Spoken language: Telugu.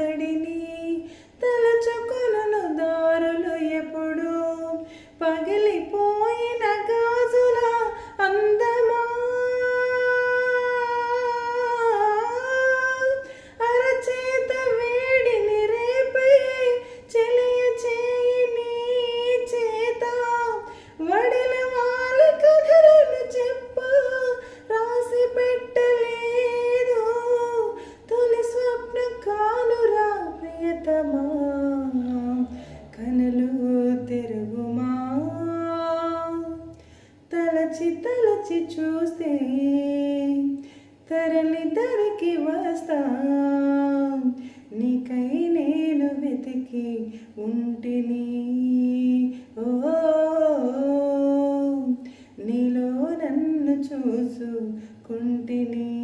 ಸಡಿನಿ కనులు తిరుగుమా? తలచి తలచి చూస్తే తరలి తరికి వస్తా. నీకై నేను వెతికి ఉంటిని. ఓ నీలో నన్ను చూసుకుంటిని.